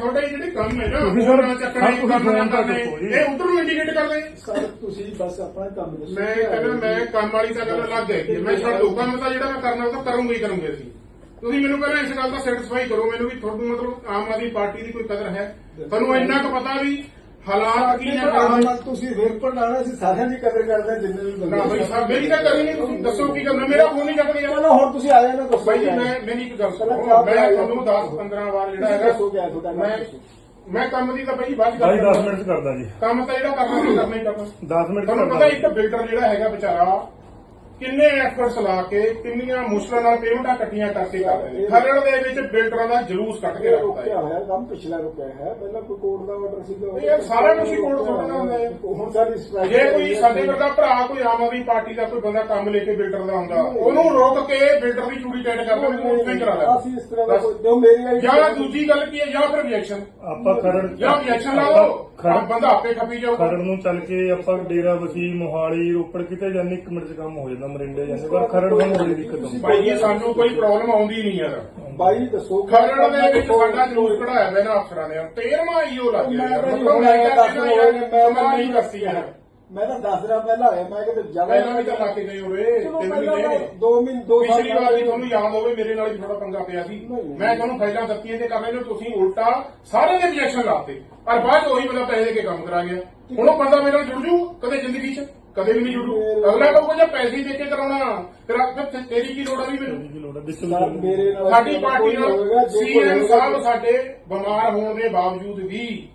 ਤੁਹਾਡੇ ਜਿਹੜੇ ਕੰਮ ਹੈ ਨਾ? ਤੁਸੀਂ ਸਰ- ਉਹਨਾਂ ਚੱਕਣੇ ਸਰ, ਤੁਸੀਂ ਕੰਮ ਫੋਨ ਤਾਂ ਕਰਨੇ ਚੁੱਕੋ ਜੀ। ਇਹ ਉਧਰ ਨੂੰ ਇੰਡੀਕੇਟ ਕਰਦੇ। ਸਰ ਤੁਸੀਂ ਬਸ ਆਪਣਾ ਕੰਮ ਦੱਸੋ। ਮੈਂ ਕਹਿੰਦਾ ਮੈਂ ਕੰਮ ਵਾਲੀ ਤਾਂ ਗੱਲ ਅਲੱਗ ਹੈ। ਮੈਂ ਛੱਡ ਦੂੰ ਕੰਮ ਤਾਂ ਜਿਹੜਾ ਮੈਂ ਕਰਨਾ ਉਹ ਤਾਂ ਕਰੂੰਗਾ ਹੀ ਕਰੂੰਗੇ ਅਸੀਂ। ਤੁਸੀਂ ਮੈਨੂੰ ਪਹਿਲਾਂ ਇਸ ਗੱਲ ਦਾ ਸੈਟੀਸਫਾਈ ਕਰੋ। ਮੈਨੂੰ ਵੀ ਤੁਹਾਨੂੰ ਮਤਲਬ ਆਮ ਆਦਮੀ ਪਾਰਟੀ ਦੀ ਕੋਈ ਕਦਰ ਹੈ। ਤੁਹਾਨੂੰ ਇੰਨਾ ਕੁ ਪਤਾ ਵੀ ਹਾਲਾਤ ਕੀ ਨੇ? ਆਮ ਤੁਸੀਂ ਫਿਰ ਪੜਾਣਾ ਸੀ ਸਾਰਿਆਂ ਦੀ ਕਦਰ ਕਰਦੇ ਹਾਂ, ਜਿੰਨੇ ਵੀ ਬੰਦੇ ਨਾ ਬਈ ਸਾਹਿਬ ਮੇਰੀ ਤਾਂ ਕਰੀ ਨਹੀਂ ਤੁਸੀਂ ਦੱਸੋ ਕੀ ਕਰਨਾ? ਮੇਰਾ ਫੋਨ ਨਹੀਂ ਚੱਕਦੇ ਯਾਰ। ਚਲੋ ਹੁਣ ਤੁਸੀਂ ਆਏ ਨਾ ਦੱਸੋ ਬਾਈ ਜੀ। ਮੈਂ ਮੇਰੀ ਇੱਕ ਗੱਲ ਸੁਣੋ। ਪਹਿਲਾਂ ਮੈਂ ਤੁਹਾਨੂੰ 10 15 ਵਾਰ ਜਿਹੜਾ ਹੈਗਾ ਤੁਹਾਡਾ ਮੈਂ। ਮੈਂ ਕੰਮ ਦੀ ਤਾਂ ਬਈ ਬਾਅਦ ਚ ਬਾਈ ਗੱਲ 10 ਮਿੰਟ ਕਰਦਾ ਜੀ। ਕੰਮ ਤਾਂ ਜਿਹੜਾ ਕਰਨਾ ਕਰਨਾ ਹੀ ਕਰਨਾ 10 ਮਿੰਟ ਤੁਹਾਨੂੰ ਪਤਾ ਕਰਦਾ ਇੱਕ ਬਿਲਡਰ ਜਿਹੜਾ ਹੈਗਾ ਵਿਚਾਰਾ ਕਿੰਨੇ ਐਫਰਟਸ ਲਾ ਕੇ ਕਿੰਨੀਆਂ ਮੁਸ਼ਕਲਾਂ ਨਾਲ ਪੇਮੈਂਟਾਂ ਕੱਟੀਆਂ ਕਰਕੇ ਕਰਦਾ ਹੈ ਖਰੜ ਦੇ ਵਿੱਚ ਬਿਲਡਰਾਂ ਦਾ ਜਲੂਸ ਕੱਢ ਕੇ ਰੱਖਦਾ ਰੁਕਿਆ ਹੈ ਹੋਇਆ ਕੰਮ ਪਿਛਲਾ ਰੁਕਿਆ ਹੈ ਪਹਿਲਾਂ ਕੋਈ ਕੋਰਟ ਦਾ ਆਰਡਰ ਸੀਗਾ ਇਹ ਨੂੰ ਅਸੀਂ ਕੋਰਟ ਸੁਣਨਾ ਹੁੰਦਾ ਹੈ। ਹੁਣ ਸਾਡੀ strike ਜੇ ਕੋਈ ਸਾਡੇ ਵਰਗਾ ਭਰਾ ਕੋਈ ਆਮ ਆਦਮੀ ਪਾਰਟੀ ਦਾ ਕੋਈ ਬੰਦਾ ਕੰਮ ਲੈ ਕੇ ਬਿਲਡਰ ਦਾ ਆਉਂਦਾ ਉਹਨੂੰ ਰੋਕ ਕੇ ਬਿਲਡਰ ਦੀ ਚੂੜੀ ਟੈਟ ਕਰ ਦੇਣ ਉਹ ਉੱਥੇ ਹੀ ਕਰਾ ਲੈ ਅਸੀਂ ਇਸ ਤਰ੍ਹਾਂ ਦਾ ਕੋਈ ਜੋ ਮੇਰੀ ਆਈ ਜਾਂ ਦੂਜੀ ਗੱਲ ਕੀ ਹੈ ਜਾਂ ਫਿਰ ਰਿਐਕਸ਼ਨ ਆਪਾਂ ਖਰੜ ਜਾਂ ਰਿਐਕਸ਼ਨ ਲਾ ਆਪਾਂ ਲਓ। ਖਰੜ ਬੰਦਾ ਆਪੇ ਖੱਪੀ ਜਾਊਗਾ। ਖਰੜ ਨੂੰ ਚੱਲ ਕੇ ਆਪਾਂ ਡੇਰਾ ਵਸੀ ਮੋਹਾਲੀ ਰੋਪੜ ਕਿਤੇ ਜਾਂਦੇ ਇੱਕ ਮਿੰਟ ਚ ਕੰਮ ਹੋ ਜਾਂਦਾ। ਮਰਿੰਡੇ ਜਾਂਦੇ ਪਰ ਖਰੜ ਨੂੰ ਬੜੀ ਦਿੱਕਤ ਆਉਂਦੀ ਭਾਈ ਜੀ ਸਾਨੂੰ ਕੋਈ ਪ੍ਰੋਬਲਮ ਆਉਂਦੀ ਨਹੀਂ ਯਾਰ। ਬਾਈ ਦੱਸੋ ਖਰੜ ਦੇ ਵਿੱਚ ਸਾਡਾ ਜਲੂਸ ਕਢਾਇਆ ਨਾ ਅਫਸਰਾਂ ਨੇ। 13ਵਾਂ ਈਓ ਲੱਗ ਗਿਆ ਯਾਰ। ਮਤਲਬ ਮੈਂ ਤਾਂ ਕਹਿੰਦਾ ਯਾਰ ਕਮਾਲ ਹੀ ਕਰਤੀ ਯਾਰ। ਮੈਂ ਤਾਂ 10 ਦਿਨ ਪਹਿਲਾਂ ਆਇਆ ਮੈਂ ਕਿਤੇ ਜ਼ਿਆਦਾ ਪਹਿਲਾਂ ਵੀ ਤਾਂ ਲਾ ਕੇ ਗਏ ਹੋਵੇ ਚਲੋ ਤਿੰਨ ਪਹਿਲਾਂ ਮਹੀਨੇ। ਦੋ ਮਹੀਨੇ ਦੋ ਸਾਲ ਪਿਛਲੀ ਵਾਰ ਵੀ ਤੁਹਾਨੂੰ ਯਾਦ ਹੋਵੇ ਮੇਰੇ ਨਾਲ ਹੀ ਥੋੜਾ ਪੰਗਾ ਪਿਆ ਸੀ। ਨਹੀਂ, ਨਹੀਂ। ਮੈਂ ਤੁਹਾਨੂੰ ਫਾਈਲਾਂ ਦਿੱਤੀਆਂ ਤੇ ਕਰ ਰਹੇ ਨੇ ਤੁਸੀਂ ਉਲਟਾ ਸਾਰੇ ਦੇ ਰਿਜੈਕਸ਼ਨ ਲਾਤੇ। ਪਰ ਬਾਅਦ ਚ ਉਹੀ ਬੰਦਾ ਪੈਸੇ ਦੇ ਕੇ ਕੰਮ ਕਰਾ ਗਿਆ। ਹੁਣ ਉਹ ਬੰਦਾ ਮੇਰੇ ਨਾਲ ਜੁੜ ਜੂ ਕਦੇ ਜ਼ਿੰਦਗੀ 'ਚ? ਕਦੇ ਵੀ ਨਹੀਂ ਜੁੜੂ। ਅਗਲਾ ਕਹੂਗਾ ਜੇ ਪੈਸੇ ਦੇ ਕੇ ਕਰਾਉਣਾ। ਫਿਰ ਆ- ਫਿਰ ਤੇਰੀ ਕੀ ਲੋੜ ਆ ਵੀ ਮੈਨੂੰ? ਕੀ ਲੋੜ ਹੈ ਸਰ, ਮੇਰੇ ਨਾਲ ਸਾਡੀ ਪਾਰਟੀ ਨਾਲ ਸੀਐਮ ਸਾਹਿਬ ਸਾਡੇ ਬਿਮਾਰ ਹੋਣ ਦੇ ਬਾਵਜੂਦ ਵੀ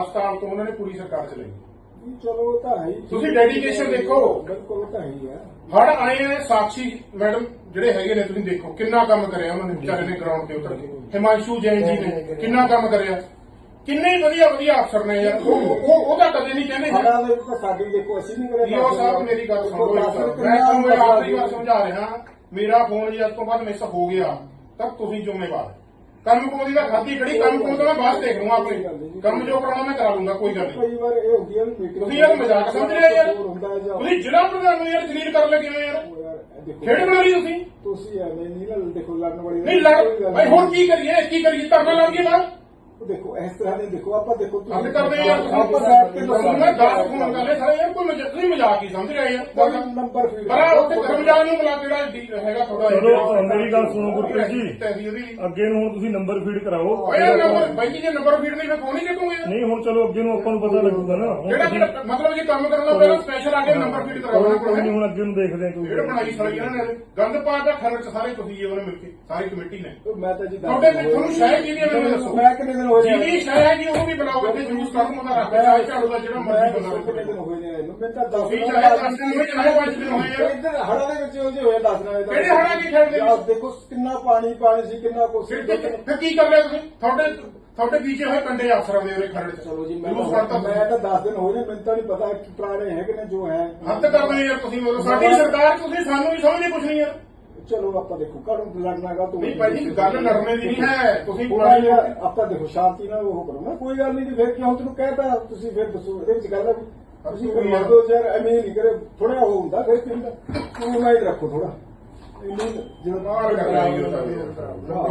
ਹਸਪਤਾਲ ਤੋਂ ਉਹਨਾਂ ਨੇ ਪੂਰੀ ਸਰਕਾਰ ਚਲਾਈ। ਜੀ, ਚਲੋ ਉਹ ਤਾਂ ਹੈ ਹੀ। ਤੁਸੀਂ dedication ਦੇਖੋ। ਬਿਲਕੁਲ ਉਹ ਤਾਂ ਹੈ ਹੀ ਹੈ ਹੜ ਆਏ ਨੇ ਸਾਖੀ ਮੈਡਮ ਜਿਹੜੇ ਹੈਗੇ ਨੇ ਤੁਸੀਂ ਦੇਖੋ ਕਿੰਨਾ ਕੰਮ ਕਰਿਆ ਉਹਨਾਂ ਨੇ ਵਿਚਾਰੇ ਨੇ ਗਰਾਊਂਡ ਤੇ ਉਤਰ ਕੇ। ਹਿਮਾਂਸ਼ੂ ਜੈਨ ਜੀ ਨੇ ਕਿੰਨਾ ਕੰਮ ਕਰਿਆ। ਕਿੰਨੇ ਹੀ ਵਧੀਆ ਵਧੀਆ ਅਫਸਰ ਨੇ ਯਾਰ। ਉਹ ਉਹ- ਉਹਦਾ ਕਦੇ ਨਹੀਂ ਕਹਿੰਦੇ ਸਾਡਾ ਦੇ ਵਿੱਚ ਸਾਡੀ ਦੇਖੋ ਅਸੀਂ ਨਹੀਂ ਕਰੇ ਈਓ ਸਾਹਿਬ ਮੇਰੀ ਗੱਲ ਸੁਣੋ ਇੱਕ। ਮੈਂ ਤੁਹਾਨੂੰ ਇਹ ਆਖਰੀ ਵਾਰ ਸਮਝਾ ਰਿਹਾ। ਮੇਰਾ ਫੋਨ ਜੀ ਅੱਜ ਤੋਂ ਬਾਅਦ ਮਿਸ ਹੋ ਗਿਆ ਤਾਂ ਤੁਸੀਂ ਜ਼ਿੰਮੇਵਾਰ ਕੰਮ ਕੋਦੀ ਦਾ ਖਾਦੀ ਖੜੀ ਕੰਮ ਦਾ ਮੈਂ ਬਾਅਦ ਦੇਖ ਲੂੰਗਾ ਆਪਣੇ ਕੰਮ ਜੋ ਕਰਾਉਣਾ ਮੈਂ ਕਰਾ ਲੂੰਗਾ ਕੋਈ ਗੱਲ ਨਹੀਂ। ਕਈ ਵਾਰ ਇਹ ਹੁੰਦੀ ਹੈ ਵੀ meeting ਤੁਸੀਂ ਯਾਰ ਮਜ਼ਾਕ ਸਮਝ ਰਹੇ ਯਾਰ। ਹੁੰਦਾ ਹੈ ਜਾਂ ਤੁਸੀਂ ਜ਼ਿਲ੍ਹਾ ਪ੍ਰਧਾਨ ਨੂੰ ਯਾਰ ਜਲੀਲ ਕਰ ਲੱਗੇ ਹੋ ਯਾਰ? ਉਹ ਯਾਰ ਇਹ ਦੇਖੋ। ਖੇਡ ਬਣਾ ਲਈ ਤੁਸੀਂ। ਤੁਸੀਂ ਐਵੇਂ ਨਹੀਂ ਨਾ ਦੇਖੋ ਲੜਨ ਵਾਲੀ ਨਹੀਂ ਲੜ ਭਾਈ ਹੁਣ ਕੀ ਕਰੀਏ? ਕੀ ਕਰੀਏ? ਧਰਨਾ ਲਾ ਕੇ ਬਾਹਰ। ਦੇਖੋ ਇਸ ਤਰ੍ਹਾਂ ਦੇ ਦੇਖੋ ਆਪਾਂ ਦੇਖੋ ਹੱਲ ਕਰਦੇ ਯਾਰ ਆਪਾਂ ਬੈਠ ਕੇ 10 ਫੋਨ ਕਰ ਸਾਰੇ ਯਾਰ ਕੋਈ ਮਜ਼ਾਕ ਹੀ ਸਮਝ ਰਹੇ ਯਾਰ। ਕੋਈ ਨੰਬਰ ਫੀਡ ਪਰ ਉੱਥੇ ਰਮਜ਼ਾਨ ਨੂੰ ਬੁਲਾ ਜਿਹੜਾ ਡੀ- ਹੈਗਾ ਥੋੜਾ ਚਲੋ, ਮੇਰੀ ਗੱਲ ਸੁਣੋ ਗੁਰਪ੍ਰੀਤ ਜੀ। ਅੱਗੇ ਨੂੰ ਹੁਣ ਤੁਸੀਂ ਨੰਬਰ ਫੀਡ ਕਰਾਓ। ਓਏ ਯਾਰ ਨੰਬਰ ਬਾਈ ਜੀ ਜੇ ਨੰਬਰ ਫੀਡ ਨਹੀਂ ਫਿਰ ਫੋਨ ਹੀ ਚੱਕੂਗੇ ਯਾਰ ਨਹੀਂ ਹੁਣ ਚਲੋ ਅੱਗੇ ਨੂੰ ਆਪਾਂ ਨੂੰ ਪਤਾ ਲੱਗੂਗਾ ਨਾ। ਹੁਣ ਜਿਹੜਾ ਤੁਸੀਂ- ਜਿਹੜਾ ਮਤਲਬ ਜੇ ਕੰਮ ਕਰਨ ਦਾ ਪਹਿਲਾਂ ਸਪੈਸ਼ਲ ਆ ਕੇ ਨੰਬਰ ਫੀਡ ਕਰਾਉਣਾ ਕੋਈ ਨਹੀਂ ਹੁਣ ਅੱਗੇ ਨੂੰ ਦੇਖਦੇ ਹਾਂ ਜਿਹੜਾ ਕੋਈ ਬਣਾਈ ਸਾਰੀ ਇਹਨਾਂ ਨੇ ਗੰਦ ਪਾ ਕੇ ਖਰਚ ਸਾਰੇ ਤੁਸੀਂ ਜੀ ਉਹਨੇ ਮਿਲ ਕੇ ਸਾਰੀ ਕਮੇਟੀ ਨੇ। ਮੈਂ ਤਾਂ ਜੀ ਤੁਹਾਡੇ ਤੁਹਾਨੂੰ ਸ਼ਾਇਦ ਕੀ ਨਹੀਂ ਮੈਨੂੰ ਦੱਸੋ। ਮੈਂ ਕਿੰਨੇ ਦਿਨ ਹੋਏ ਨੇ ਜਿਹਦੀ ਸ਼ਾਇਦ ਹੈ ਜੀ ਉਹ ਵੀ ਬਣਾਓ ਇੱਥੇ ਜੂਸ ਕਰਨ ਉਹਦਾ ਰੱਖ ਚਾਹੇ ਝਾੜੂ ਦਾ ਜਿਹੜਾ ਮਰਜ਼ੀ ਬੰਦਾ ਕਿੰਨੇ ਦਿਨ ਹੋਏ ਨੇ ਇਹਨੂੰ ਮੈਂ ਤਾਂ ਦੱਸ ਤੁਸੀਂ ਚਾਹੇ ਦਸ ਦਿਨ ਹੋਏ ਚਾਹੇ ਪੰਜ ਦਿਨ ਹੋਏ। ਯਾਰ ਇੱਧਰ ਹੜਾ ਦੇ ਵਿੱਚ ਉਹਦੇ ਹੋਏ ਦੱਸ ਦਿਨ ਕਿਹੜੇ ਹੜ੍ਹਾਂ ਦੀ ਖੇਡ ਦੇ ਵਿੱਚ? ਆਹ ਦੇਖੋ ਕਿੰਨਾ ਪਾਣੀ ਪਾਣੀ ਸੀ ਕਿੰਨਾ ਕੁਛ ਸੀ। ਫਿਰ ਕੀ- ਫਿਰ ਕੀ ਕਰ ਲਿਆ ਤੁਸੀਂ? ਤੁਹਾਡੇ ਤੁਹਾਡੇ ਪੀਛੇ ਹੋਏ ਕੰਡੇ ਅਫਸਰਾਂ ਦੇ ਉਹਦੇ ਖਰੜ ਚਲੋ ਜੀ ਮੈਂ ਮੈਂ ਤਾਂ 10 ਦਿਨ ਹੋਏ ਨੇ ਮੈਨੂੰ ਤਾਂ ਨਹੀਂ ਪਤਾ ਕਿ ਪੁਰਾਣੇ ਹੈ ਕਿ ਨਹੀਂ ਜੋ ਹੈ। ਹੱਦ ਕਰਦੇ ਯਾਰ ਤੁਸੀਂ ਸਾਡੀ ਸਰਕਾਰ ਤੁਸੀਂ ਸਾਨੂੰ ਵੀ ਸਮਝਦੇ ਕੁਛ ਨਹੀਂ ਯਾਰ ਚਲੋ ਆਪਾਂ ਦੇਖੋ ਕਾਹਨੂੰ ਲੜਨਾਗਾ ਤੂੰ ਨਹੀਂ ਭਾਈ ਜੀ ਗੱਲ ਲੜਨੇ ਦੀ ਨਹੀਂ ਹੈ। ਤੁਸੀਂ ਥੋੜਾ ਜਿਹਾ ਆਪਾਂ ਦੇਖੋ ਸ਼ਾਂਤੀ ਨਾਲ ਉਹ ਕਰੋ। ਨਾ ਕੋਈ ਗੱਲ ਨਹੀਂ ਜੀ ਫਿਰ ਕਿਉਂ ਤੈਨੂੰ ਕਹਿਤਾ? ਤੁਸੀਂ ਫਿਰ ਦੱਸੋ ਇਹਦੇ ਵਿੱਚ ਗੱਲ ਹੈ ਵੀ ਤੁਸੀਂ ਮੰਨ ਲਓ ਯਾਰ ਐਵੇਂ ਨਹੀਂ ਕਰੇ ਥੋੜਾ ਉਹ ਹੁੰਦਾ ਫਿਰ ਕੀ ਹੁੰਦਾ? ਤੂੰ ਮਾਈਂਡ ਰੱਖੋ ਥੋੜਾ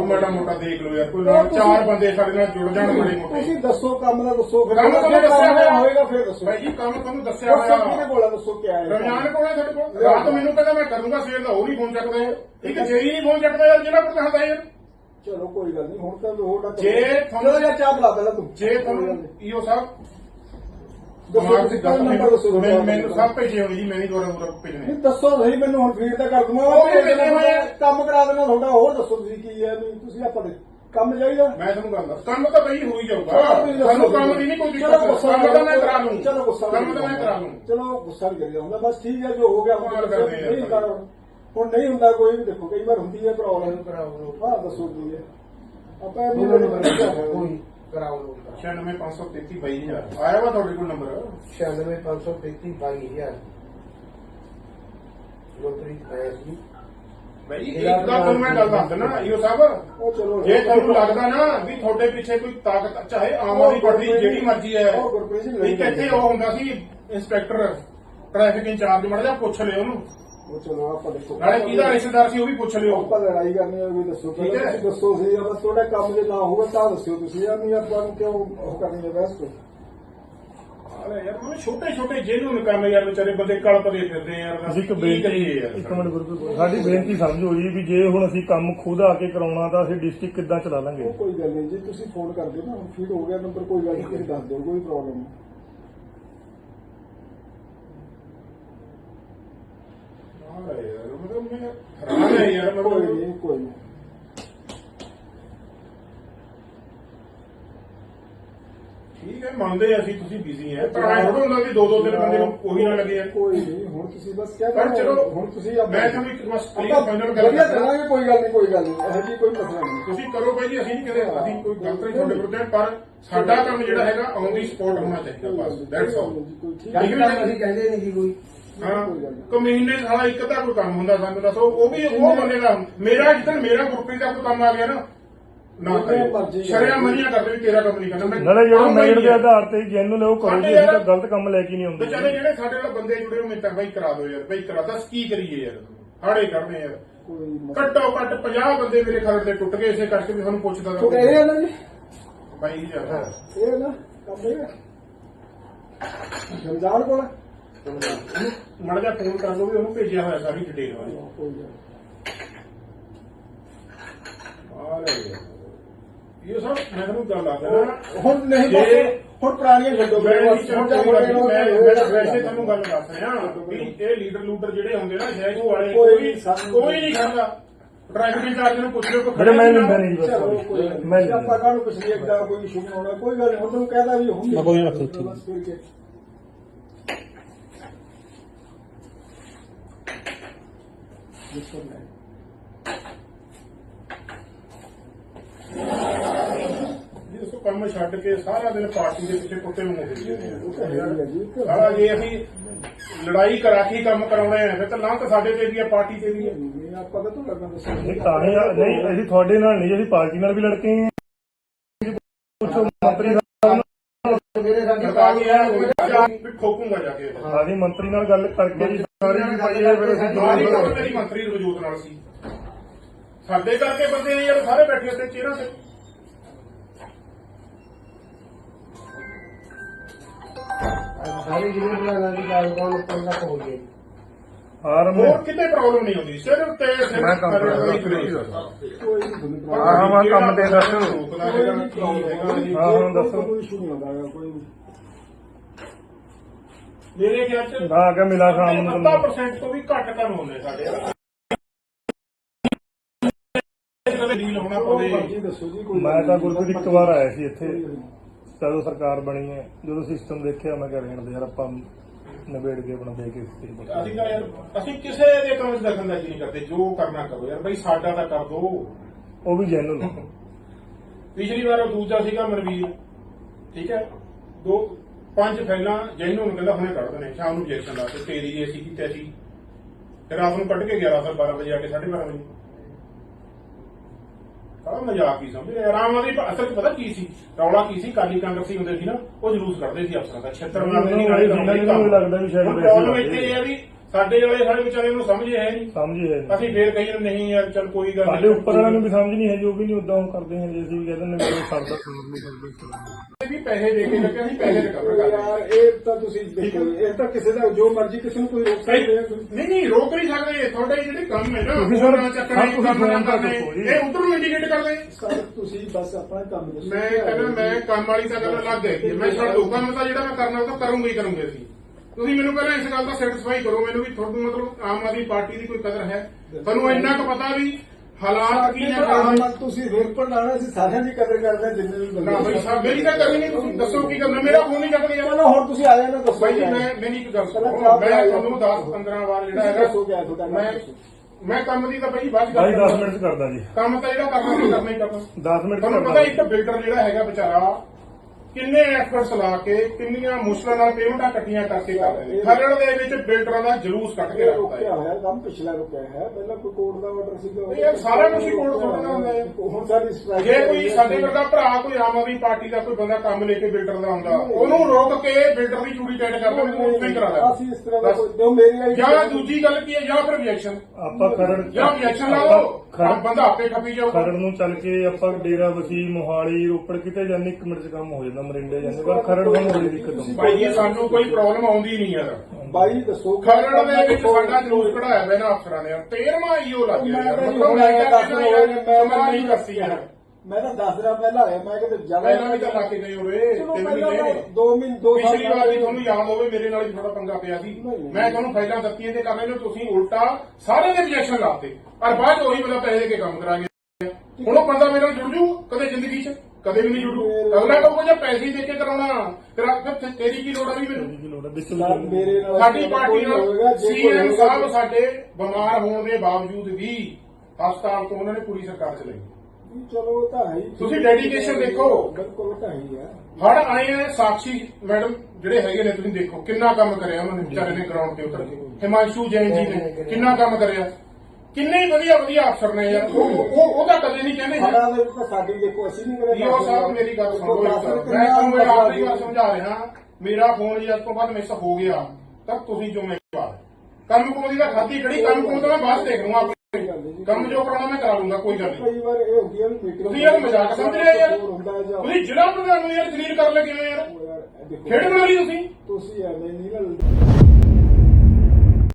ਮਾੜਾ ਮੋਟਾ ਦੇਖ ਲਓ ਯਾਰ ਕੋਈ ਨਾਲ ਚਾਰ ਬੰਦੇ ਸਾਡੇ ਨਾਲ ਜੁੜ ਜਾਣ ਬੜੇ ਮੋਟੇ। ਤੁਸੀਂ ਦੱਸੋ ਕੰਮ ਦਾ ਦੱਸੋ ਕੰਮ ਤੁਹਾਨੂੰ ਦੱਸਿਆ ਹੋਇਆ। ਹੋਏਗਾ ਫਿਰ ਦੱਸੋ। ਭਾਈ ਜੀ ਕੰਮ ਤੁਹਾਨੂੰ ਦੱਸਿਆ ਦੱਸੋ ਕਿਹਨੇ ਹੋਇਆ ਕੋਲ ਦੱਸੋ ਕੀ ਹੈ। ਰਮਜ਼ਾਨ ਕੋਲ ਹੈ ਤੁਹਾਡੇ ਕੋਲ। ਰਾਤ ਮੈਨੂੰ ਕਹਿੰਦਾ ਮੈਂ ਕਰੂੰਗਾ ਸਵੇਰ ਦਾ ਉਹ ਨਹੀਂ ਫੋਨ ਚੱਕਦਾ ਯਾਰ ਇੱਕ ਜੇ ਹੀ। ਨਹੀਂ ਫੋਨ ਚੱਕਦਾ ਯਾਰ ਜਿਹੜਾ ਪ੍ਰਧਾਨ ਦਾ ਯਾਰ ਚਲੋ ਕੋਈ ਗੱਲ ਨਹੀਂ ਹੁਣ ਤਾਂ ਨਾ ਜੇ ਤੁਹਾਨੂੰ- ਯਾਰ ਚਾਹ ਬੁਲਾ ਪਹਿਲਾਂ ਤੂੰ। ਜੇ ਤੁਹਾਨੂੰ ਈਓ ਸਾਹਿਬ ਦੱਸੋ ਦਿਮਾਗ ਦੀ ਗੱਲ ਨੰਬਰ ਦੱਸੋ ਮੈਨੂੰ ਮੈਨੂੰ ਸਭ ਭੇਜੇ ਹੋਏ ਜੀ ਮੈਂ ਨਹੀਂ ਦੁਬਾਰਾ ਦੁਬਾਰਾ ਭੇਜਣੇ ਨਹੀਂ ਦੱਸੋ ਸਹੀ ਮੈਨੂੰ ਹੁਣ ਫੀਡ ਤਾਂ ਕਰ ਦੂੰਗਾ। ਉਹ ਵੀ ਕਹਿੰਦੇ ਹੋਏ ਆ। ਕੰਮ ਕਰਾ ਦੇਣਾ ਤੁਹਾਡਾ ਹੋਰ ਦੱਸੋ ਤੁਸੀਂ ਕੀ ਹੈ ਵੀ ਤੁਸੀਂ ਆਪਾਂ ਦੇ ਕੰਮ ਚਾਹੀਦਾ? ਮੈਂ ਤੁਹਾਨੂੰ ਗੱਲ ਦੱਸ ਕੰਮ ਤਾਂ ਬਈ ਹੋ ਹੀ ਜਾਊਗਾ। ਚਲੋ ਤੁਸੀਂ ਦੱਸੋ। ਤੁਹਾਨੂੰ ਕੰਮ ਦੀ ਨਹੀਂ ਕੋਈ ਚਲੋ ਦਿੱਕਤ ਗੁੱਸਾ ਕੰਮ ਤਾਂ ਮੈਂ ਕਰਾ। ਲੂੰ। ਚਲੋ ਗੁੱਸਾ ਕੰਮ ਤਾਂ ਮੈਂ ਕਰਾ ਲੂੰ। ਚਲੋ ਗੁੱਸਾ ਨਹੀਂ ਕਰੀ ਜਾਂਦਾ ਬਸ ਠੀਕ ਹੈ ਜੋ ਹੋ ਗਿਆ ਕਮਾਲ ਕਰਦੇ ਆ ਨਹੀਂ ਯਾਰ। ਕਰ। ਹੁਣ ਨਹੀਂ ਹੁੰਦਾ ਕੋਈ ਵੀ ਦੇਖੋ ਕਈ ਵਾਰ ਹੁੰਦੀ ਹੈ ਪ੍ਰੋਬਲਮ। ਹਾਂ ਦੱਸੋ ਕੀ ਹੈ। ਆਪਾਂ ਇਹ ਨਹੀਂ। ਕੋਈ ਕਰਾਓ ਲੋਕ। 96533 22000 ਆਇਆ ਵਾ ਤੁਹਾਡੇ ਕੋਲ ਨੰਬਰ 96533 22000 ਲੋਟਰੀ ਪਾਇਆ ਸੀ ਬਈ ਇੱਕ ਤਾਂ ਤੁਹਾਨੂੰ ਮੈਂ ਗੱਲ ਦੱਸ ਦਿੰਦਾ ਈਓ ਸਾਹਿਬ। ਉਹ ਚਲੋ ਜੇ ਤੁਹਾਨੂੰ ਲੱਗਦਾ ਨਾ ਵੀ ਤੁਹਾਡੇ ਪਿੱਛੇ ਕੋਈ ਤਾਕਤ ਚਾਹੇ ਆਮ ਆਦਮੀ ਪਾਰਟੀ ਜਿਹੜੀ ਮਰਜ਼ੀ ਹੈ ਉਹ ਗੁਰਪ੍ਰੀਤ ਸਿੰਘ ਇੱਕ ਇੱਥੇ ਉਹ ਹੁੰਦਾ ਸੀ ਇੰਸਪੈਕਟਰ ਟ੍ਰੈਫਿਕ ਇੰਚਾਰਜ ਮੜ ਜਾ ਪੁੱਛ ਲਿਓ ਉਹਨੂੰ। ਉਹ ਚਲੋ ਆਪਾਂ ਦੇਖੋ। ਨਾਲੇ ਕਿਹਦਾ ਰਿਸ਼ਤੇਦਾਰ ਸੀ ਉਹ ਵੀ ਪੁੱਛ ਲਿਓ। ਆਪਾਂ ਲੜਾਈ ਕਰਨੀ ਹੈ ਵੀ ਦੱਸੋ। ਠੀਕ ਪਹਿਲਾਂ ਹੈ। ਤੁਸੀਂ ਦੱਸੋ ਸੀ ਬਸ ਤੁਹਾਡਾ ਕੰਮ ਜੇ ਨਾ ਹੋਊਗਾ ਤਾਂ ਦੱਸਿਓ ਤੁਸੀਂ। ਆ ਨਹੀਂ ਆਪਾਂ ਨੂੰ ਕਿਉਂ ਉਹ ਕਰਨੀ ਹੈ ਬਸ ਕੋਈ? ਅਰੇ ਯਾਰ ਮੈਂ ਛੋਟੇ ਛੋਟੇ ਜਿਹਨੂੰ ਕੰਮ ਯਾਰ ਵਿਚਾਰੇ ਬੰਦੇ ਕਲਪਦੇ ਫਿਰਦੇ ਯਾਰ। ਅਸੀਂ ਇੱਕ ਕੀ ਬੇਨਤੀ ਕਰੀਏ ਯਾਰ? ਇੱਕ ਮਿੰਟ ਗੁਰੂ ਸਾਡੀ ਬੇਨਤੀ ਸਮਝੋ ਜੀ ਵੀ ਜੇ ਹੁਣ ਅਸੀਂ ਕੰਮ ਖੁਦ ਆ ਕੇ ਕਰਾਉਣਾ ਤਾਂ ਅਸੀਂ ਡਿਸਟ੍ਰਿਕਟ ਕਿੱਦਾਂ ਚਲਾ ਲਾਂਗੇ? ਉਹ ਕੋਈ ਗੱਲ ਨਹੀਂ ਜੀ ਤੁਸੀਂ ਫੋਨ ਕਰ ਦਿਓ ਨਾ ਫੀਡ ਹੋ ਗਿਆ ਨੰਬਰ ਕੋਈ ਗੱਲ ਨਹੀਂ ਤੁਸੀਂ ਦੱਸ ਦਿਓ ਕੋਈ ਪ੍ਰੋਬਲਮ ਨਹੀਂ ਅਰੇ ਯਾਰ ਮਤਲਬ ਮੈਂ ਹੈਰਾਨ ਹੈ ਯਾਰ ਕੋਈ ਮਤਲਬ ਨਹੀਂ ਕੋਈ ਨਹੀਂ ਠੀਕ ਹੈ ਮੰਨਦੇ ਹਾਂ ਅਸੀਂ ਤੁਸੀਂ ਬਿਜ਼ੀ ਹੈ ਪਰ ਐ ਥੋੜਾ ਹੁੰਦਾ ਵੀ ਦੋ ਦੋ ਤਿੰਨ ਬੰਦੇ ਨੂੰ ਉਹੀ ਨਾ ਲੱਗੇ। ਯਾਰ ਕੋਈ ਨਹੀਂ ਹੁਣ ਤੁਸੀਂ ਬਸ ਕਹਿ ਪਰ ਚਲੋ ਹੁਣ ਤੁਸੀਂ ਮੈਂ ਤੁਹਾਨੂੰ ਇੱਕ ਬਸ ਆਪਾਂ ਫਾਈਨਲ ਗੱਲ ਵਧੀਆ ਕਰਾਂਗੇ ਕੋਈ ਗੱਲ ਨਹੀਂ ਕੋਈ ਗੱਲ ਨਹੀਂ ਇਹੋ ਜੀ ਕੋਈ ਮਸਲਾ ਨਹੀਂ। ਤੁਸੀਂ ਕਰੋ ਭਾਈ ਜੀ ਅਸੀਂ ਨਹੀਂ ਕਹਿੰਦੇ ਅਸੀਂ ਕੋਈ ਗਲਤ ਨਹੀਂ ਤੁਹਾਡੇ ਵਿਰੁੱਧ ਹੈ, ਪਰ ਸਾਡਾ ਕੰਮ ਜਿਹੜਾ ਹੈਗਾ ਔਨ ਦੀ ਸਪੋਰਟ ਹੋਣਾ ਚਾਹੀਦਾ ਬਸ ਦੈਟਸ ਆਲ ਕੋਈ ਠੀਕ ਹੈ ਅਸੀਂ ਕਹਿੰਦੇ ਨਹੀਂ ਜੀ ਕੋਈ। ਹਾਂ। ਕਮਿਊਨੇ ਸਾਲਾ ਇੱਕ ਤਾਂ ਕੋਈ ਕੰਮ ਹੁੰਦਾ ਸਾਨੂੰ ਦੱਸੋ। ਉਹ ਵੀ ਉਹ ਬੰਦੇ ਦਾ ਮੇਰਾ ਜਿੱਦਣ ਮੇਰਾ ਗੁਰਪ੍ਰੀਤ ਦਾ ਕੋਈ ਕੰਮ ਆ ਗਿਆ ਨਾ। ਸ਼ਰਿਆ ਮਨੀਆਂ ਕਰਦੇ ਵੀ ਤੇਰਾ ਕੰਮ ਨਹੀਂ ਕਰਨਾ। ਮੈਂ ਨਾਲੇ ਜਿਹੜਾ ਮੈਰਿਟ ਦੇ। ਆਧਾਰ ਤੇ ਜੈਨੂਅਲ ਉਹ ਕਰੋ ਜੀ ਅਸੀਂ ਤਾਂ ਗਲਤ ਕੰਮ ਲੈ ਕੇ ਨਹੀਂ ਆਉਂਦੇ। ਵਿਚਾਰੇ ਜਿਹੜੇ ਸਾਡੇ ਨਾਲ ਬੰਦੇ ਜੁੜੇ ਹੋ ਮੈਂ ਬਾਈ ਕਰਾ ਦਿਓ ਯਾਰ ਬਾਈ ਕਰਾ ਦੱਸ ਕੀ ਕਰੀਏ ਯਾਰ? ਹਾੜੇ ਕਰਨੇ ਯਾਰ। ਘੱਟੋ ਘੱਟ 50 ਬੰਦੇ ਮੇਰੇ ਖਰੜ ਦੇ ਟੁੱਟ ਗਏ ਇਸੇ ਕਰਕੇ ਵੀ ਸਾਨੂੰ ਪੁੱਛਦਾ ਤੋ ਇਹ ਹੈ ਨਾ ਜੀ। ਬਾਈ ਯਾਰ ਇਹ ਨਾ ਕੰਮ ਹੈ ਰਮਜ਼ਾਨ ਕੋਲ ਮੜ ਜਾ ਫੋਨ ਕਰ ਲਓ ਵੀ ਉਹਨੂੰ ਭੇਜਿਆ ਹੋਇਆ ਸਾਰੀ ਡਿਟੇਲ ਵਾਲੀ। ਇਹ ਸਭ ਮੈਂ ਤੁਹਾਨੂੰ ਗੱਲ ਆ ਹੁਣ ਨਹੀਂ ਜੇ- ਹੁਣ ਪੁਰਾਣੀਆਂ ਛੱਡੋ ਮੈਂ ਮੈਂ ਮੈਂ ਵੈਸੇ ਤੁਹਾਨੂੰ ਗੱਲ ਦੱਸ ਰਿਹਾ ਵੀ ਇਹ ਲੀਡਰ ਲੂਡਰ ਜਿਹੜੇ ਹੁੰਦੇ ਨਾ ਸ਼ਹਿਰ ਵਾਲੇ ਕੋਈ ਕੋਈ ਨਹੀਂ ਖਾਂਦਾ। ਟ੍ਰੈਫਿਕ ਇੰਚਾਰਜ ਨੂੰ ਪੁੱਛ ਲਿਓ ਕੋਈ ਮੈਂ ਲੈਂਦਾ ਨਹੀਂ ਬਸ ਮੈਂ ਨਹੀਂ ਆਪਾਂ ਕਾਹਨੂੰ ਪਿਛਲੀ ਇੱਕ ਦਾ ਕੋਈ ਨਹੀਂ ਹੋਣਾ ਕੋਈ ਗੱਲ ਨਹੀਂ ਹੁਣ ਤੁਹਾਨੂੰ ਕਹਿਦਾ ਵੀ ਹੁੰਦੀ ਕੋਈ ਨਾ ਮੈਂ ਕੰਮ ਛੱਡ ਕੇ ਸਾਰਾ ਦਿਨ ਪਾਰਟੀ ਦੇ ਪਿੱਛੇ ਕੁੱਤੇ ਨੂੰ ਹੈ ਹੀ ਹੈ ਇੱਕ ਸਾਰਾ ਜੇ ਅਸੀਂ ਲੜਾਈ ਕਰਾ ਕੇ ਹੀ ਕੰਮ ਕਰਾਉਣੇ ਆ ਫਿਰ ਤਾਂ ਲੰਘ ਸਾਡੇ ਤੇ ਵੀ ਆ ਪਾਰਟੀ ਤੇ ਵੀ ਆ। ਨਹੀਂ ਆਪਾਂ ਕਦੋਂ ਲੱਗਣਾ ਦੱਸੋ? ਨਹੀਂ ਤਾਂ ਹੀ ਨਹੀਂ ਅਸੀਂ ਤੁਹਾਡੇ ਨਾਲ ਨਹੀਂ ਅਸੀਂ ਪਾਰਟੀ ਨਾਲ ਵੀ ਲੜਕੇ ਹਾਂ। ਪੁੱਛੋ ਮੰਤਰੀ ਨੂੰ ਸਾਡੀ ਨੇ ਵੀ ਜਾ ਕੇ ਅਸੀਂ ਮੰਤਰੀ ਨਾਲ ਗੱਲ ਕਰਕੇ ਜੀ ਸਾਰੀ ਵੀ ਪਾਈ ਹੈ ਫਿਰ ਅਸੀਂ ਸਾਰੀ ਗੱਲ ਮੇਰੀ ਮੰਤਰੀ ਰਵਜੋਤ ਨਾਲ ਸੀ। ਸਾਡੇ ਕਰਕੇ ਬੰਦੇ ਆ ਯਾਰ ਸਾਰੇ ਬੈਠੇ ਉੱਤੇ ਚਿਹਰਾ ਤੇ। ਸਾਰੀ ਜ਼ਿੰਦਗੀ ਨਾਲ ਦੀ ਗੱਲ ਕੋਲ ਉੱਪਰ ਤੱਕ ਹੋ ਗਈ। ਹਾਰ ਮੈਂ ਹੋਰ ਕਿਤੇ ਪ੍ਰੋਬਲਮ ਨਹੀਂ ਆਉਂਦੀ ਸਿਰਫ ਤੇ ਸਿਰਫ ਮੈਂ ਕੰਮ ਕਰਦਾ। ਹੀ ਕਰੀ। ਕੋਈ ਨਹੀਂ ਤੁਹਾਨੂੰ ਪਰ ਹਾਂ, ਹਾਂ, ਜਿਹੜਾ ਕੰਮ ਤੇ ਦੱਸ। ਰੋਕਦਾ ਹੈਗਾ, ਕੀ ਹੈਗਾ ਜੀ। ਹਾਂ, ਹਾਂ, ਦੱਸੋ। ਕੋਈ ਇਸ਼ੂ ਨਹੀਂ ਹੁੰਦਾ ਹੈਗਾ, ਕੋਈ ਨਹੀਂ ਮੇਰੇ ਖਿਆਲ ਚ ਨਾ ਆ ਕੇ ਮਿਲਾ ਸ਼ਾਮ ਨੂੰ ਅੱਧਾ ਤੁਹਾਨੂੰ। ਪਰਸੈਂਟ ਤੋਂ ਵੀ ਘੱਟ ਹੁੰਦੇ ਸਾਡੇ ਹੋਣਾ ਮੈਂ ਤਾਂ ਗੁਰਪ੍ਰੀਤ ਇੱਕ ਵਾਰ ਆਇਆ ਸੀ ਇੱਥੇ। ਜਦੋਂ ਸਰਕਾਰ ਬਣੀ ਹੈ ਜਦੋਂ ਸਿਸਟਮ ਦੇਖਿਆ ਮੈਂ ਕਿਹਾ ਯਾਰ ਆਪਾਂ ਨਿਬੇੜ ਕੇ ਆਪਣਾ ਦੇ ਕੇ ਅਸੀਂ ਤਾਂ ਯਾਰ ਅਸੀਂ ਕਿਸੇ ਦੇ ਕੰਮ 'ਚ ਦਖਲਅੰਦਾਜ਼ੀ ਨਹੀਂ ਕਰਦੇ ਜੋ ਕਰਨਾ ਕਰੋ ਯਾਰ ਬਈ ਸਾਡਾ ਤਾਂ ਕਰ ਦੋ। ਉਹ ਵੀ ਜੈਨੂਅਲ ਪਿਛਲੀ ਵਾਰ ਉਹ ਦੂਜਾ ਸੀਗਾ ਮਨਵੀਰ ਠੀਕ ਹੈ? ਦੋ ਪੰਜ ਫੈਲਾਂ ਜੈਨੂ ਨੂੰ ਕਹਿੰਦਾ ਹੁਣੇ ਕੱਢ ਦਨੇ ਸ਼ਾਮ ਨੂੰ ਇੰਜੈਕਸ਼ਨ ਲਾ ਕੇ ਤੇਰੀ ਜੇ ਅਸੀਂ ਕੀਤਾ ਸੀ? ਤੇ ਰਾਤ ਨੂੰ ਕੱਢ ਕੇ 11 ਤੋਂ 12 ਵਜੇ ਆ ਕੇ 12:30 ਵਜੇ। ਸਾਰਾ ਮਜ਼ਾਕ ਹੀ ਸਮਝ ਆਰਾਮ ਆਦੀ ਅਸਲ 'ਚ ਪਤਾ ਕੀ ਸੀ? ਰੌਲਾ ਕੀ ਸੀ? ਕਾਲੀ ਕਾਂਗਰਸੀ ਹੁੰਦੇ ਸੀ ਨਾ ਉਹ ਜਲੂਸ ਕੱਢਦੇ ਸੀ ਅਫਸਰਾਂ ਦਾ। ਛੇਤਰ ਮਾਰਦੇ ਨਹੀਂ ਨਾਲੇ ਲੱਗਦਾ ਵੀ ਸ਼ਾਇਦ ਪ੍ਰੋਬਲਮ ਕਰਦੇ ਇੱਥੇ ਇਹ ਹੈ ਵੀ ਸਾਡੇ ਵਾਲੇ ਸਾਡੇ ਵਿਚਾਰੇ ਨੂੰ ਸਮਝ ਹੈ ਨਹੀਂ। ਸਮਝੇ ਹੈ ਅਸੀਂ ਫੇਰ ਕਹੀਏ ਨਹੀਂ ਯਾਰ ਚਲ ਕੋਈ ਗੱਲ ਸਾਡੇ ਉੱਪਰ ਵਾਲਿਆਂ ਨੂੰ ਵੀ ਸਮਝ ਨਹੀਂ ਹੈ ਜੋ ਵੀ ਨਹੀਂ ਉਦਾਂ ਉਹ ਕਰਦੇ ਹਾਂ ਜੇ ਅਸੀਂ ਵੀ ਕਹਿੰਦੇ ਨੇ ਮੇਰੇ ਸਰਦਾ ਨਹੀਂ ਕਰਦੇ। ਵੀ ਪੈਸੇ ਦੇ ਕੇ ਲੱਗੇ ਅਸੀਂ ਪੈਸੇ ਰਿਕਵਰ ਕਰ ਯਾਰ ਇਹ ਤਾਂ ਤੁਸੀਂ ਦੇਖੋ ਇਹ ਤਾਂ ਕਿਸੇ ਦਾ ਜੋ ਮਰਜ਼ੀ ਕਿਸੇ ਨੂੰ ਕੋਈ ਰੋਕ ਸਕਦੇ ਆ। ਨਹੀਂ ਨਹੀਂ ਰੋਕ ਨਹੀਂ ਸਕਦੇ ਤੁਹਾਡੇ ਜਿਹੜੇ ਕੰਮ ਹੈ ਨਾ ਤੁਸੀਂ ਉਹ ਸਰ- ਨਾ ਚੱਕਣਾ ਹਾਂ, ਤੁਸੀਂ ਕੰਮ ਨਾ ਫੋਨ ਤਾਂ ਕਰਨੇ। ਦੱਸੋ ਜੀ। ਇਹ ਉਧਰ ਨੂੰ ਇੰਡੀਕੇਟ ਕਰਦੇ ਸਰ ਤੁਸੀਂ ਬਸ ਆਪਣਾ ਕੰਮ ਦੱਸੋ। ਮੈਂ ਕਹਿੰਦਾ ਮੈਂ ਕੰਮ ਵਾਲੀ ਤਾਂ ਗੱਲ ਅਲੱਗ ਹੈ। ਮੈਂ ਛੱਡ ਦੋ ਕੰਮ ਤਾਂ ਜਿਹੜਾ ਮੈਂ ਕਰਨਾ ਉਹ ਤਾਂ ਕਰੂੰਗਾ ਹੀ ਕਰੂੰਗੇ ਅਸੀਂ। ਤੁਸੀਂ ਮੈਨੂੰ ਪਹਿਲਾਂ ਇਸ ਗੱਲ ਦਾ ਸੈਟੀਸਫਾਈ ਕਰੋ ਮੈਨੂੰ ਵੀ ਤੁਹਾਨੂੰ ਮਤਲਬ ਆਮ ਆਦਮੀ ਪਾਰਟੀ ਦੀ ਕੋਈ ਕਦਰ ਹੈ ਤੁਹਾਨੂੰ ਇੰਨਾ ਕੁ ਪਤਾ ਵੀ ਹਾਲਾਤ ਕੀ ਨੇ ਕਰਨਾ ਤੁਸੀਂ ਰੇਟ ਪਰ ਲਾਣਾ ਸੀ ਸਾਰਿਆਂ ਦੀ ਕਦਰ ਕਰਦੇ ਹਾਂ ਜਿੰਨੇ ਵੀ ਬੰਦੇ ਨਾ ਬਈ ਸਾਹਿਬ ਮੇਰੀ ਤਾਂ ਕਰਨੀ ਨਹੀਂ ਤੁਸੀਂ ਦੱਸੋ ਕੀ ਕਰਨਾ ਮੇਰਾ ਫੋਨ ਨਹੀਂ ਚੱਕਦੇ ਯਾਰ ਚਲੋ ਹੁਣ ਤੁਸੀਂ ਆ ਜਾਣਾ ਦੱਸੋ ਬਾਈ ਜੀ ਮੈਂ। ਮੇਰੀ ਇੱਕ ਗੱਲ ਸੁਣੋ ਮੈਂ। ਤੁਹਾਨੂੰ 10 15 ਵਾਰ ਜਿਹੜਾ ਹੈਗਾ ਮੈਂ। ਮੈਂ ਕੰਮ ਦੀ ਤਾਂ ਬਈ ਭਾਈ ਗੱਲ 10 ਕਰਦਾ। ਮਿੰਟ ਕਰਦਾ ਜੀ ਕੰਮ ਤਾਂ ਜਿਹੜਾ ਕਰਨਾ ਸੀ ਕਰਨਾ ਹੀ ਕਰਨਾ 10 ਮਿੰਟ ਤੁਹਾਨੂੰ ਪਤਾ ਕਰਦਾ ਇੱਕ ਬਿਲਡਰ ਜਿਹੜਾ ਹੈਗਾ ਵਿਚਾਰਾ ਕਿੰਨੇ ਐਫਰਟਸ ਲਾ ਕੇ ਕਿੰਨੀਆਂ ਮੁਸ਼ਕਲਾਂ ਨਾਲ ਪੇਮੈਂਟਾਂ ਕੱਟੀਆਂ ਕਰਕੇ ਕਰ ਰਹੇ ਨੇ? ਖਰੜ ਦੇ ਵਿੱਚ ਬਿਲਡਰਾਂ ਦਾ ਜਲੂਸ ਕੱਢ ਕੇ ਰੱਖਦਾ ਰੁਕਿਆ ਹੈ ਹੋਇਆ ਕੰਮ ਪਿਛਲਾ ਰੁਕਿਆ ਹੈ ਪਹਿਲਾਂ ਕੋਈ ਕੋਰਟ ਦਾ ਆਰਡਰ ਸੀਗਾ ਇਹ ਸਾਰਾ ਕੁਛ ਹੀ ਕੋਰਟ ਥੋੜ੍ਹਾ ਨਾ ਹੁੰਦਾ ਹੈ। ਹੁਣ ਸਾਡੀ strike ਜੇ ਕੋਈ ਸਾਡੇ ਵਰਗਾ ਭਰਾ ਕੋਈ ਆਮ ਆਦਮੀ ਪਾਰਟੀ ਦਾ ਕੋਈ ਬੰਦਾ ਕੰਮ ਲੈ ਕੇ ਬਿਲਡਰ ਦਾ ਆਉਂਦਾ ਉਹਨੂੰ ਰੋਕ ਕੇ ਬਿਲਡਰ ਦੀ ਚੂੜੀ ਟੈਟ ਕਰ ਦੇਣਗੇ ਉਹ ਨਹੀਂ ਕਰਾ ਲੈ ਅਸੀਂ ਇਸ ਤਰ੍ਹਾਂ ਦਾ ਕੋਈ ਜੋ ਮੇਰੀ ਆਈ ਜਾਂ ਦੂਜੀ ਗੱਲ ਕੀ ਹੈ ਜਾਂ ਫਿਰ ਰਿਐਕਸ਼ਨ ਆਪਾਂ ਖਰੜ ਜਾਂ ਰਿਐਕਸ਼ਨ ਲਓ ਬੰਦਾ ਆਪੇ ਖੱਪੀ ਜਾਊਗਾ। ਖਰੜ ਨੂੰ ਚੱਲ ਕੇ ਆਪਾਂ ਡੇਰਾ ਵਸੀ ਮੋਹਾਲੀ ਰੋਪੜ ਕਿਤੇ ਜਾਂਦੇ ਇੱਕ ਮਿੰਟ 'ਚ ਕੰਮ ਹੋ ਜਾਂਦਾ। ਮਰਿੰਡੇ ਜਾਂਦੇ ਪਰ ਖਰੜ ਨੂੰ ਬੜੀ ਦਿੱਕਤ ਆਉਂਦੀ ਭਾਈ ਜੀ ਸਾਨੂੰ ਕੋਈ ਪ੍ਰੋਬਲਮ ਆਉਂਦੀ ਨਹੀਂ ਯਾਰ। ਬਾਈ ਦੱਸੋ। ਖਰੜ ਦੇ ਵਿੱਚ ਸਾਡਾ ਜਲੂਸ ਕਢਾਇਆ ਹੋਇਆ ਨਾ ਅਫਸਰਾਂ ਨੇ। 13ਵਾਂ ਈਓ ਲੱਗ ਗਿਆ। ਯਾਰ ਮਤਲਬ ਮੈਂ ਕਹਿੰਦਾ ਯਾਰ ਕਮਾਲ ਹੀ ਕਰਤੀ ਯਾਰ। ਮੈਂ ਤਾਂ 10 ਦਿਨ ਪਹਿਲਾਂ ਆਇਆ ਮੈਂ ਕਿਤੇ ਜ਼ਿਆਦਾ ਪਹਿਲਾਂ ਵੀ ਤਾਂ ਲਾ ਕੇ ਗਏ ਹੋਵੇ ਦੋ ਮਹੀਨੇ ਦੋ ਸਾਲ ਪਿਛਲੀ ਵਾਰ ਵੀ ਤੁਹਾਨੂੰ ਯਾਦ ਹੋਵੇ ਮੇਰੇ ਨਾਲ ਵੀ ਥੋੜਾ ਪੰਗਾ ਪਿਆ ਸੀ। ਮੈਂ ਤੁਹਾਨੂੰ ਫਾਈਲਾਂ ਦਿੱਤੀਆਂ ਤੇ ਰਹੇ ਨੇ ਤੁਸੀਂ ਉਲਟਾ ਸਾਰੇ ਦੇ ਰਿਜੈਕਸ਼ਨ ਲਾਤੇ। ਪਰ ਬਾਅਦ ਉਹੀ ਬੰਦਾ ਪੈਸੇ ਦੇ ਕੇ ਕੰਮ ਕਰਾ ਗਿਆ ਹੁਣ ਉਹ ਬੰਦਾ ਮੇਰੇ ਨਾਲ ਜੁੜ ਜੂ ਕਦੇ ਜ਼ਿੰਦਗੀ 'ਚ? ਕਦੇ ਵੀ ਨਹੀਂ ਜੁੜੂ ਅਗਲਾ ਕਹੂਗਾ ਜੇ ਪੈਸੇ ਦੇ ਕੇ ਕਰਾਉਣਾ। ਤੇਰਾ ਫਿਰ ਤੇਰੀ ਕੀ ਲੋੜ ਆ ਵੀ ਮੈਨੂੰ? ਮੇਰੇ ਨਾਲ ਸਾਡੀ ਪਾਰਟੀ ਨਾਲ ਸੀਐਮ ਸਾਹਿਬ ਬਿਮਾਰ ਹੋਣ ਦੇ ਬਾਵਜੂਦ ਵੀ ਹਸਪਤਾਲ ਤੋਂ ਉਹਨਾਂ ਨੇ ਪੂਰੀ ਸਰਕਾਰ ਚਲਾਈ। ਵੀ ਚਲੋ ਉਹ ਤਾਂ ਹੈ ਹੀ। ਤੁਸੀਂ dedication ਦੇਖੋ। ਬਿਲਕੁਲ ਉਹ ਤਾਂ ਹੈ ਹੀ ਹੈ ਹੜ ਆਏ ਆ ਸਾਕਸ਼ੀ ਮੈਡਮ ਜਿਹੜੇ ਹੈਗੇ ਨੇ ਤੁਸੀਂ ਦੇਖੋ ਕਿੰਨਾ ਕੰਮ ਕਰਿਆ ਉਹਨਾਂ ਨੇ ਵਿਚਾਰੇ ਨੇ ਗਰਾਊਂਡ ਤੇ ਉਤਰ ਕੇ। ਹਿਮਾਂਸ਼ੂ ਜੈਨ ਜੀ ਨੇ ਕਿੰਨਾ ਕੰਮ ਕਰਿਆ? ਕਿੰਨੇ ਹੀ ਵਧੀਆ ਵਧੀਆ ਅਫਸਰ ਨੇ ਯਾਰ ਉਹ ਉਹ ਉਹਦਾ ਕਦੇ ਨਹੀਂ ਕਹਿੰਦੇ ਯਾਰ। ਸਾਡਾ ਤਾਂ ਸਾਡੀ ਦੇਖੋ ਅਸੀਂ ਨਹੀਂ ਕਰੇ ਈਓ ਸਾਹਿਬ ਮੇਰੀ ਗੱਲ ਸੁਣੋ ਇੱਕ। ਮੈਂ ਤੁਹਾਨੂੰ ਇਹ ਆਖਰੀ ਵਾਰ ਸਮਝਾ ਰਿਹਾ ਮੇਰਾ ਫੋਨ ਜਦ ਤੋਂ ਬਾਅਦ ਮਿਸ ਹੋ ਗਿਆ। ਤਾਂ ਤੁਸੀਂ ਜ਼ਿੰਮੇਵਾਰ। ਕੰਮ ਕੋਲ ਦੀ ਖਾਦੀ ਖੜੀ ਕੰਮ ਕੋਲ ਤਾਂ ਮੈਂ ਬਾਅਦ ਦੇਖ ਲੂੰਗਾ ਆਪਣੇ। ਕੰਮ ਜੋ ਕਰਾਉਣਾ ਮੈਂ ਕਰਾ ਲੂੰਗਾ ਕੋਈ ਗੱਲ ਨਹੀਂ। ਕਈ ਵਾਰ ਇਹ ਹੁੰਦੀ ਹੈ ਵੀ ਮੀਟਿੰਗ ਤੁਸੀਂ ਯਾਰ ਮਜ਼ਾਕ ਸਮਝ ਰਹੇ ਯਾਰ। ਹੁੰਦਾ ਹੈ ਜਾਂ ਤੁਸੀਂ ਜ਼ਿਲ੍ਹਾ ਪ੍ਰਧਾਨ ਨੂੰ ਯਾਰ ਜਲੀਲ ਕਰ ਲੈ ਕਿਵੇਂ ਯਾਰ। ਉਹ ਯਾਰ ਇਹ ਦੇਖੋ। ਖੇਡ ਬਣਾ ਲਈ ਤੁਸੀਂ। ਤੁਸੀਂ ਐਵੇਂ ਨਹੀਂ ਨਾ